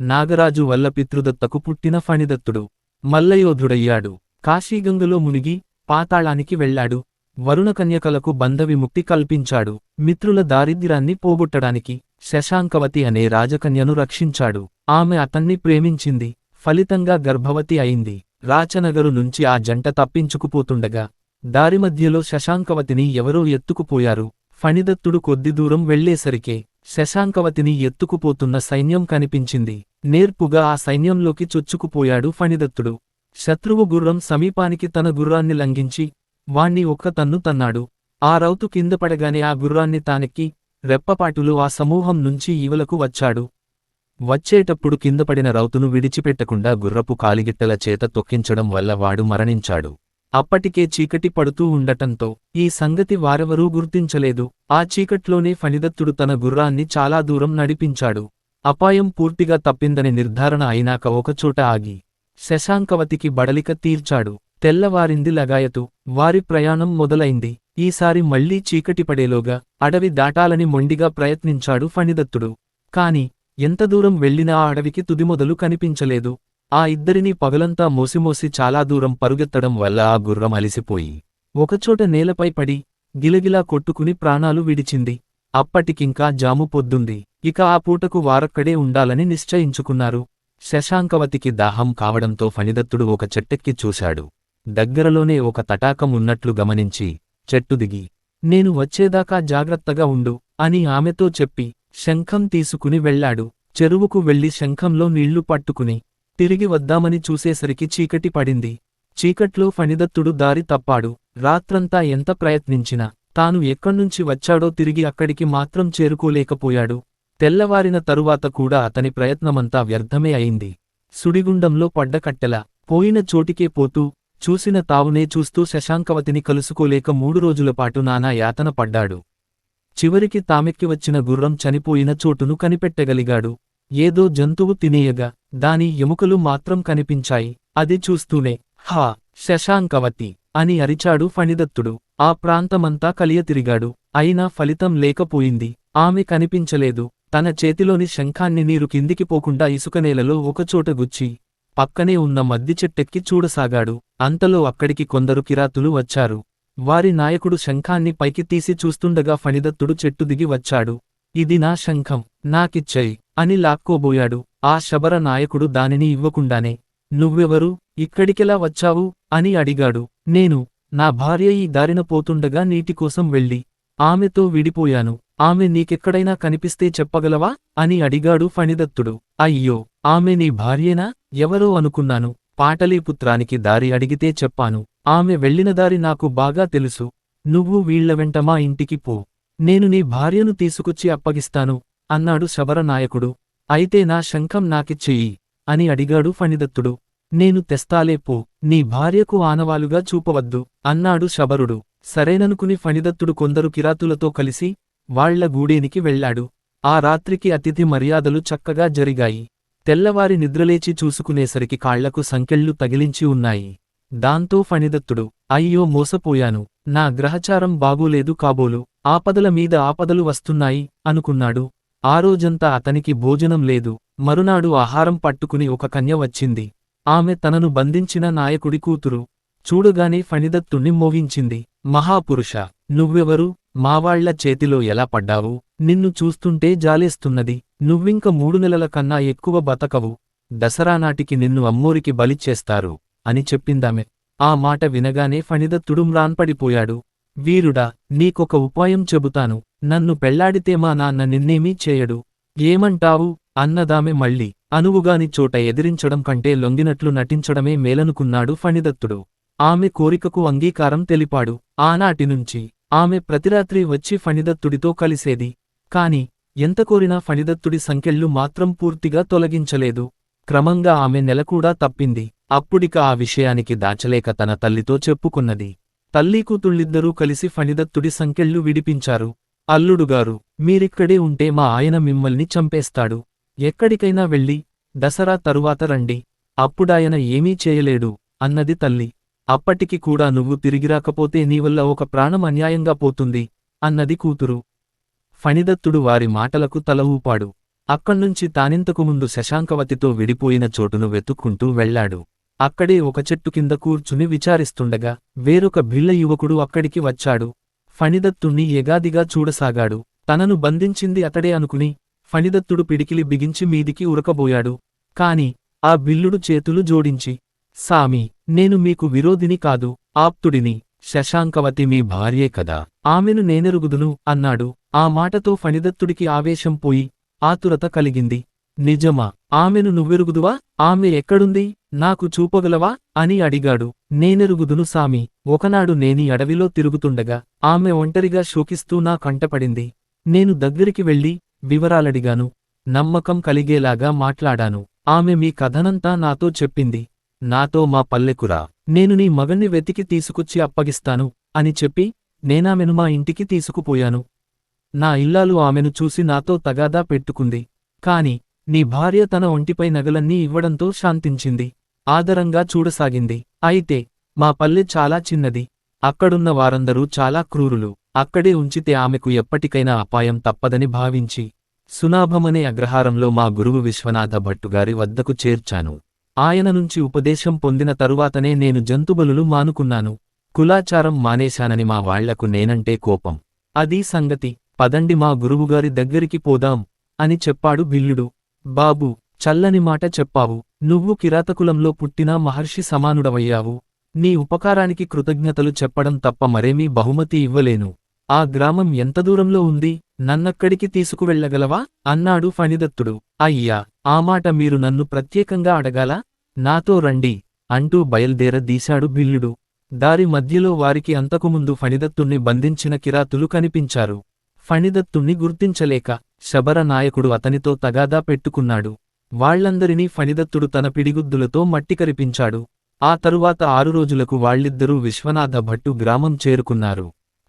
నాగరాజు వల్ల పితృదత్తకు పుట్టిన ఫణిదత్తుడు. మల్లయోధుడయ్యాడు. కాశీగంగలో మునిగి పాతాళానికి వెళ్ళాడు. వరుణకన్యకలకు బంధవిముక్తి కల్పించాడు. మిత్రుల దారిద్ర్యాన్ని పోగొట్టడానికి శశాంకవతి అనే రాజకన్యను రక్షించాడు. ఆమె అతన్ని ప్రేమించింది. ఫలితంగా గర్భవతి అయింది. రాచనగరు నుంచి ఆ జంట తప్పించుకుపోతుండగా దారిమధ్యలో శశాంకవతిని ఎవరో ఎత్తుకుపోయారు. ఫణిదత్తుడు కొద్ది దూరం వెళ్ళేసరికే శశాంకవతిని ఎత్తుకుపోతున్న సైన్యం కనిపించింది. నేర్పుగా ఆ సైన్యంలోకి చొచ్చుకుపోయాడు ఫణిదత్తుడు. శత్రువు గుర్రం సమీపానికి తన గుర్రాన్ని లంఘించి వాణ్ణి ఒక్క తన్ను తన్నాడు. ఆ రౌతు కింద పడగానే ఆ గుర్రాన్ని తానెక్కి రెప్పపాటులు ఆ సమూహం నుంచి ఈవలకు వచ్చాడు. వచ్చేటప్పుడు కిందపడిన రౌతును విడిచిపెట్టకుండా గుర్రపు కాలిగిట్టల చేత తొక్కించడం వల్ల వాడు మరణించాడు. అప్పటికే చీకటి పడుతూ ఉండటంతో ఈ సంగతి వారెవరూ గుర్తించలేదు. ఆ చీకట్లోనే ఫణిదత్తుడు తన గుర్రాన్ని చాలా దూరం నడిపించాడు. అపాయం పూర్తిగా తప్పిందని నిర్ధారణ అయినాక ఒకచోట ఆగి శశాంకవతికి బడలిక తీర్చాడు. తెల్లవారింది లగాయతు వారి ప్రయాణం మొదలైంది. ఈసారి మళ్ళీ చీకటి పడేలోగా అడవి దాటాలని మొండిగా ప్రయత్నించాడు ఫణిదత్తుడు. కాని ఎంత దూరం వెళ్ళినా ఆ అడవికి తుదిమొదలు కనిపించలేదు. ఆ ఇద్దరినీ పగలంతా మోసిమోసి చాలా దూరం పరుగెత్తడం వల్ల ఆ గుర్రం అలిసిపోయి ఒకచోట నేలపై పడి గిలగిలా కొట్టుకుని ప్రాణాలు విడిచింది. అప్పటికింకా జాము పొద్దుంది. ఇక ఆ పూటకు వారక్కడే ఉండాలని నిశ్చయించుకున్నారు. శశాంకవతికి దాహం కావడంతో ఫణిదత్తుడు ఒక చెట్టెక్కి చూశాడు. దగ్గరలోనే ఒక తటాకం ఉన్నట్లు గమనించి చెట్టు దిగి నేను వచ్చేదాకా జాగ్రత్తగా ఉండు అని ఆమెతో చెప్పి శంఖం తీసుకుని వెళ్ళాడు. చెరువుకు వెళ్ళి శంఖంలో నీళ్ళు పట్టుకుని తిరిగి వద్దామని చూసేసరికి చీకటి పడింది. చీకట్లో ఫణిదత్తుడు దారి తప్పాడు. రాత్రంతా ఎంత ప్రయత్నించినా తాను ఎక్కడ్నుంచి వచ్చాడో తిరిగి అక్కడికి మాత్రం చేరుకోలేకపోయాడు. తెల్లవారిన తరువాత కూడా అతని ప్రయత్నమంతా వ్యర్థమే అయింది. సుడిగుండంలో పడ్డ కట్టెలా పోయిన చోటికే పోతూ చూసిన తావునే చూస్తూ శశాంకవతిని కలుసుకోలేక మూడు రోజులపాటు నానా యాతన పడ్డాడు. చివరికి తామెక్కి వచ్చిన గుర్రం చనిపోయిన చోటును కనిపెట్టగలిగాడు. ఏదో జంతువు తినేయగా దాని ఎముకలు మాత్రం కనిపించాయి. అది చూస్తూనే హా శశాంకవతి అని అరిచాడు ఫణిదత్తుడు. ఆ ప్రాంతమంతా కలియతిరిగాడు. అయినా ఫలితం లేకపోయింది. ఆమె కనిపించలేదు. తన చేతిలోని శంఖాన్ని నీరు కిందికి పోకుండా ఇసుకనేలలో ఒకచోట గుచ్చి పక్కనే ఉన్న మద్ది చెట్టెక్కి చూడసాగాడు. అంతలో అక్కడికి కొందరు కిరాతులు వచ్చారు. వారి నాయకుడు శంఖాన్ని పైకి తీసి చూస్తుండగా ఫణిదత్తుడు చెట్టు దిగి వచ్చాడు. ఇది నా శంఖం నాకిచ్చయ్ అని లాక్కోబోయాడు. ఆ శబర నాయకుడు దానిని ఇవ్వకుండానే నువ్వెవరు ఇక్కడికెలా వచ్చావు అని అడిగాడు. నేను నా భార్య ఈ దారిన పోతుండగా నీటికోసం వెళ్ళి ఆమెతో విడిపోయాను. ఆమె నీకెక్కడైనా కనిపిస్తే చెప్పగలవా అని అడిగాడు ఫణిదత్తుడు. అయ్యో ఆమె నీ భార్యేనా ఎవరో అనుకున్నాను. పాటలీపుత్రానికి దారి అడిగితే చెప్పాను. ఆమె వెళ్ళిన దారి నాకు బాగా తెలుసు. నువ్వు వీళ్ళ వెంట మా ఇంటికి పో. నేను నీ భార్యను తీసుకొచ్చి అప్పగిస్తాను అన్నాడు శబరనాయకుడు. అయితే నా శంఖం నాకిచ్చేయి అని అడిగాడు ఫణిదత్తుడు. నేను తెస్తాలేపో నీ భార్యకు ఆనవాలుగా చూపవద్దు అన్నాడు శబరుడు. సరేననుకుని ఫణిదత్తుడు కొందరు కిరాతులతో కలిసి వాళ్ళ గూడేనికి వెళ్ళాడు. ఆ రాత్రికి అతిథి మర్యాదలు చక్కగా జరిగాయి. తెల్లవారి నిద్రలేచి చూసుకునేసరికి కాళ్ళకు సంకెళ్ళు తగిలించి ఉన్నాయి. దాంతో ఫణిదత్తుడు అయ్యో మోసపోయాను నా గ్రహచారం బాగోలేదు కాబోలు ఆపదల మీద ఆపదలు వస్తున్నాయి అనుకున్నాడు. ఆ రోజంతా అతనికి భోజనం లేదు. మరునాడు ఆహారం పట్టుకుని ఒక కన్య వచ్చింది. ఆమె తనను బంధించిన నాయకుడి కూతురు. చూడగానే ఫణిదత్తుణ్ణి మోగించింది మహాపురుష నువ్వెవరు? మావాళ్ళ చేతిలో ఎలా పడ్డావు? నిన్ను చూస్తుంటే జాలేస్తున్నది. నువ్వింక మూడు నెలల కన్నా ఎక్కువ బతకవు. దసరా నాటికి నిన్ను అమ్మోరికి బలిచ్చేస్తారు అని చెప్పిందామె. ఆ మాట వినగానే ఫణిదత్తుడు మ్రాన్పడిపోయాడు వీరుడా నీకొక ఉపాయం చెబుతాను. నన్ను పెళ్ళాడితే మా నాన్న నిన్నేమీ చేయడు. ఏమంటావు? అన్నదామె మళ్ళీ అనువుగాని చోట ఎదిరించడం కంటే లొంగినట్లు నటించడమే మేలనుకున్నాడు ఫణిదత్తుడు. ఆమె కోరికకు అంగీకారం తెలిపాడు. ఆనాటినుంచి ఆమె ప్రతిరాత్రి వచ్చి ఫణిదత్తుడితో కలిసేది. కాని ఎంత కోరినా ఫణిదత్తుడి సంకెళ్ళు మాత్రం పూర్తిగా తొలగించలేదు. క్రమంగా ఆమె నెలకూడా తప్పింది. అప్పుడిక ఆ విషయానికి దాచలేక తన తల్లితో చెప్పుకున్నది. తల్లీ కూతుళ్ళిద్దరూ కలిసి ఫణిదత్తుడి సంకెళ్ళు విడిపించారు. అల్లుడుగారు మీరిక్కడే ఉంటే మా ఆయన మిమ్మల్ని చంపేస్తాడు. ఎక్కడికైనా వెళ్ళి దసరా తరువాత రండి. అప్పుడాయన ఏమీ చేయలేడు అన్నది తల్లి. అప్పటికి కూడా నువ్వు తిరిగిరాకపోతే నీవల్ల ఒక ప్రాణం అన్యాయంగా పోతుంది అన్నది కూతురు. ఫణిదత్తుడు వారి మాటలకు తల ఊపాడు. అక్కణ్నుంచి తానింతకు ముందు శశాంకవతితో విడిపోయిన చోటును వెతుక్కుంటూ వెళ్ళాడు అక్కడే ఒక చెట్టు కింద కూర్చుని విచారిస్తుండగా వేరొక భిల్ల యువకుడు అక్కడికి వచ్చాడు. ఫణిదత్తుణ్ణి ఎగాదిగా చూడసాగాడు. తనను బంధించింది అతడే అనుకుని ఫణిదత్తుడు పిడికిలి బిగించి మీదికి ఉరకబోయాడు. కాని ఆ బిల్లుడు చేతులు జోడించి సామి నేను మీకు విరోధిని కాదు ఆప్తుడిని. శశాంకవతి మీ భార్యే కదా. ఆమెను నేనెరుగుదును అన్నాడు. ఆ మాటతో ఫణిదత్తుడికి ఆవేశం పోయి ఆతురత కలిగింది. నిజమా ఆమెను నువ్వెరుగుదువా? ఆమె ఎక్కడుంది? నాకు చూపగలవా? అని అడిగాడు. నేనెరుగుదును సామి. ఒకనాడు నేని అడవిలో తిరుగుతుండగా ఆమె ఒంటరిగా శోకిస్తూ నా కంటపడింది నేను దగ్గరికి వెళ్ళి వివరాలడిగాను. నమ్మకం కలిగేలాగా మాట్లాడాను. ఆమె మీ కథనంతా నాతో చెప్పింది. నాతో మా పల్లెకురా. నేను నీ మగన్ని వెతికి తీసుకొచ్చి అప్పగిస్తాను అని చెప్పి నేనామెను మా ఇంటికి తీసుకుపోయాను. నా ఇల్లాలు ఆమెను చూసి నాతో తగాదా పెట్టుకుంది. కాని నీ భార్య తన ఒంటిపై నగలన్నీ ఇవ్వడంతో శాంతించింది. ఆదరంగా చూడసాగింది. అయితే మా పల్లె చాలా చిన్నది. అక్కడున్న వారందరూ చాలా క్రూరులు. అక్కడే ఉంచితే ఆమెకు ఎప్పటికైనా అపాయం తప్పదని భావించి సునాభమనే అగ్రహారంలో మా గురువు విశ్వనాథ భట్టుగారి వద్దకు చేర్చాను. ఆయన నుంచి ఉపదేశం పొందిన తరువాతనే నేను జంతుబలులు మానుకున్నాను. కులాచారం మానేశానని మా వాళ్ళకు నేనంటే కోపం. అదీ సంగతి. పదండి మా గురువుగారి దగ్గరికి పోదాం అని చెప్పాడు బిల్లుడు. బాబు చల్లని మాట చెప్పావు. నువ్వు కిరాతకులంలో పుట్టిన మహర్షి సమానుడవయ్యావు. నీ ఉపకారానికి కృతజ్ఞతలు చెప్పడం తప్ప మరేమీ బహుమతి ఇవ్వలేను. ఆ గ్రామం ఎంత దూరంలో ఉంది? నన్నక్కడికి తీసుకువెళ్ళగలవా అన్నాడు ఫణిదత్తుడు. అయ్యా ఆ మాట మీరు నన్ను ప్రత్యేకంగా అడగాలా? నాతో రండి అంటూ బయల్దేరదీశాడు బిల్లుడు దారి మధ్యలో వారికి అంతకుముందు ఫణిదత్తుణ్ణి బంధించిన కిరాతులు కనిపించారు. ఫణిదత్తుణ్ణి గుర్తించలేక శబర నాయకుడు అతనితో తగాదా పెట్టుకున్నాడు. వాళ్ళందరినీ ఫణిదత్తుడు తన పిడిగుద్దులతో మట్టికరిపించాడు. ఆ తరువాత ఆరు రోజులకు వాళ్ళిద్దరూ విశ్వనాథ భట్టు గ్రామం చేరుకున్నారు.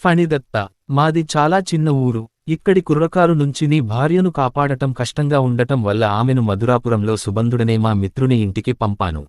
ఫణిదత్త మాది చాలా చిన్న ఊరు ఇక్కడి కుర్రకారు నుంచి నీ భార్యను కాపాడటం కష్టంగా ఉండటం వల్ల ఆమెను మధురాపురంలో సుబంధుడనే మా మిత్రుని ఇంటికి పంపాను.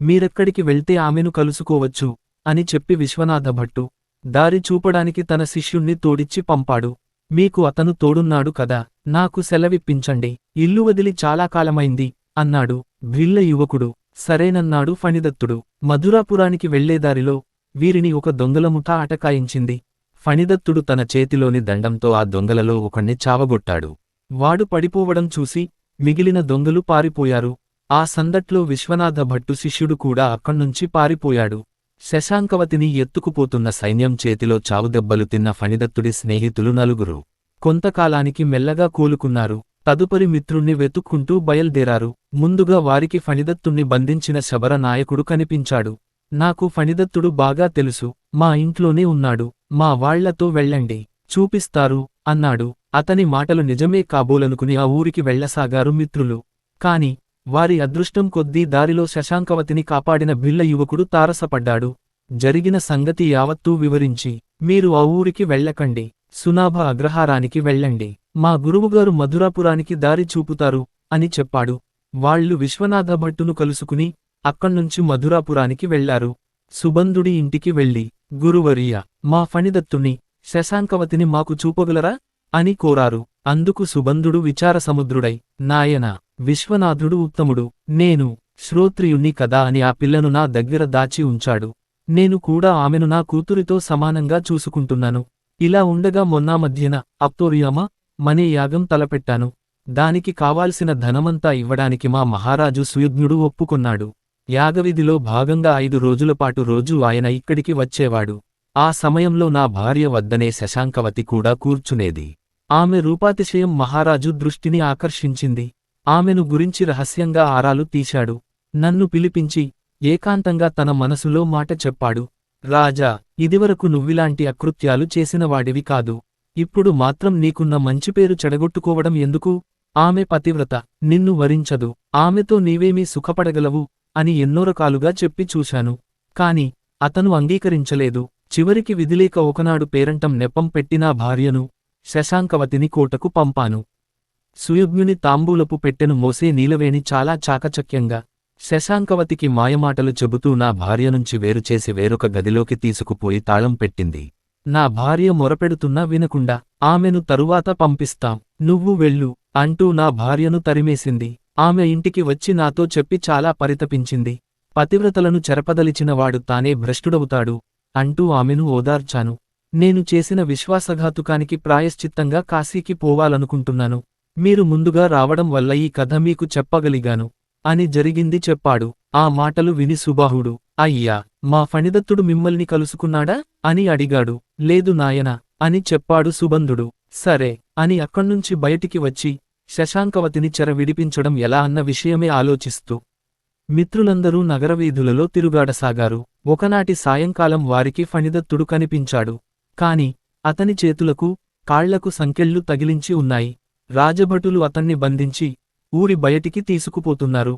మీరెక్కడికి వెళ్తే ఆమెను కలుసుకోవచ్చు అని చెప్పి విశ్వనాథ భట్టు దారి చూపడానికి తన శిష్యుణ్ణి తోడిచ్చి పంపాడు. మీకు అతను తోడున్నాడు కదా నాకు సెలవిప్పించండి. ఇల్లు వదిలి చాలా కాలమైంది అన్నాడు. భిల్ల యువకుడు. సరేనన్నాడు ఫణిదత్తుడు. మధురాపురానికి వెళ్ళేదారిలో వీరిని ఒక దొంగల ముఠా అటకాయించింది. ఫణిదత్తుడు తన చేతిలోని దండంతో ఆ దొంగలలో ఒకణ్ణి చావగొట్టాడు. వాడు పడిపోవడం చూసి మిగిలిన దొంగలు పారిపోయారు. ఆ సందట్లో విశ్వనాథ భట్టు శిష్యుడు కూడా అక్కణ్నుంచి పారిపోయాడు. శశాంకవతిని ఎత్తుకుపోతున్న సైన్యం చేతిలో చావుదెబ్బలు తిన్న ఫణిదత్తుడి స్నేహితులు నలుగురు. కొంతకాలానికి మెల్లగా కూలుకున్నారు. తదుపరి మిత్రుణ్ణి వెతుక్కుంటూ బయల్దేరారు. ముందుగా వారికి ఫణిదత్తుణ్ణి బంధించిన శబర నాయకుడు కనిపించాడు. నాకు ఫణిదత్తుడు బాగా తెలుసు. మా ఇంట్లోనే ఉన్నాడు. మా వాళ్ళతో వెళ్ళండి. చూపిస్తారు అన్నాడు. అతని మాటలు నిజమే కాబోలనుకుని ఆ ఊరికి వెళ్ళసాగారు మిత్రులు. కాని వారి అదృష్టం కొద్దీ దారిలో శశాంకవతిని కాపాడిన భిల్ల యువకుడు తారసపడ్డాడు. జరిగిన సంగతి యావత్తూ వివరించి మీరు ఆ ఊరికి వెళ్ళకండి సునాభ అగ్రహారానికి వెళ్ళండి మా గురువుగారు మధురాపురానికి దారి చూపుతారు అని చెప్పాడు. వాళ్ళు విశ్వనాథ భట్టును కలుసుకుని అక్కడ్నుంచి మధురాపురానికి వెళ్ళారు సుబంధుడి ఇంటికి వెళ్ళి గురువర్య మా ఫణిదత్తుని శశాంకవతిని మాకు చూపగలరా? అని కోరారు. అందుకు సుబంధుడు విచారసముద్రుడై నాయనా విశ్వనాథుడు ఉత్తముడు నేను శ్రోత్రియుణ్ణి కదా అని ఆ పిల్లను నా దగ్గర దాచి ఉంచాడు. నేను కూడా ఆమెను నా కూతురితో సమానంగా చూసుకుంటున్నాను. ఇలా ఉండగా మొన్నా మధ్యన అప్తోరియామా మనే యాగం తలపెట్టాను. దానికి కావాల్సిన ధనమంతా ఇవ్వడానికి మా మహారాజు సుయుజ్ఞుడు ఒప్పుకొన్నాడు. యాగవిధిలో భాగంగా ఐదు రోజులపాటు రోజూ ఆయన ఇక్కడికి వచ్చేవాడు. ఆ సమయంలో నా భార్య వద్దనే శశాంకవతి కూడా కూర్చునేది. ఆమె రూపాతిశయం మహారాజు దృష్టిని ఆకర్షించింది. ఆమెను గురించి రహస్యంగా ఆరాలు తీశాడు. నన్ను పిలిపించి ఏకాంతంగా తన మనసులో మాట చెప్పాడు. రాజా ఇదివరకు నువ్విలాంటి అకృత్యాలు చేసినవాడివి కాదు. ఇప్పుడు మాత్రం నీకున్న మంచి పేరు చెడగొట్టుకోవడం ఎందుకు? ఆమె పతివ్రత నిన్ను వరించదు. ఆమెతో నీవేమీ సుఖపడగలవు అని ఎన్నో రకాలుగా చెప్పి చూశాను. కాని అతను అంగీకరించలేదు. చివరికి విధిలేక ఒకనాడు పేరంటం నెపం పెట్టినా భార్యను శశాంకవతిని కోటకు పంపాను. సుయుగ్ముని తాంబూలపు పెట్టెను మోసే నీలవేణి చాలా చాకచక్యంగా శశాంకవతికి మాయమాటలు చెబుతూ నా భార్య నుంచి వేరుచేసి వేరొక గదిలోకి తీసుకుపోయి తాళం పెట్టింది. నా భార్య మొరపెడుతున్నా వినకుండా ఆమెను తరువాత పంపిస్తాం. నువ్వు వెళ్ళు అంటూ నా భార్యను తరిమేసింది. ఆమె ఇంటికి వచ్చి నాతో చెప్పి చాలా పరితపించింది. పతివ్రతలను చెరపదలిచినవాడు తానే భ్రష్టుడవుతాడు అంటూ ఆమెను ఓదార్చాను. నేను చేసిన విశ్వాసఘాతుకానికి ప్రాయశ్చిత్తంగా కాశీకి పోవాలనుకుంటున్నాను. మీరు ముందుగా రావడం వల్ల ఈ కథ మీకు చెప్పగలిగాను. అని జరిగింది చెప్పాడు. ఆ మాటలు విని సుబాహుడు అయ్యా మా ఫణిదత్తుడు మిమ్మల్ని కలుసుకున్నాడా? అని అడిగాడు. లేదు నాయనా అని చెప్పాడు సుబంధుడు. సరే అని అక్కడ్నుంచి బయటికి వచ్చి శశాంకవతిని చెర విడిపించడం ఎలా అన్న విషయమే ఆలోచిస్తూ మిత్రులందరూ నగరవీధులలో తిరుగాడసాగారు. ఒకనాటి సాయంకాలం వారికి ఫణిదత్తుడు కనిపించాడు. కాని అతని చేతులకు కాళ్ళకు సంకెళ్ళు తగిలించి ఉన్నాయి. రాజభటులు అతన్ని బంధించి ఊరి బయటికి తీసుకుపోతున్నారు.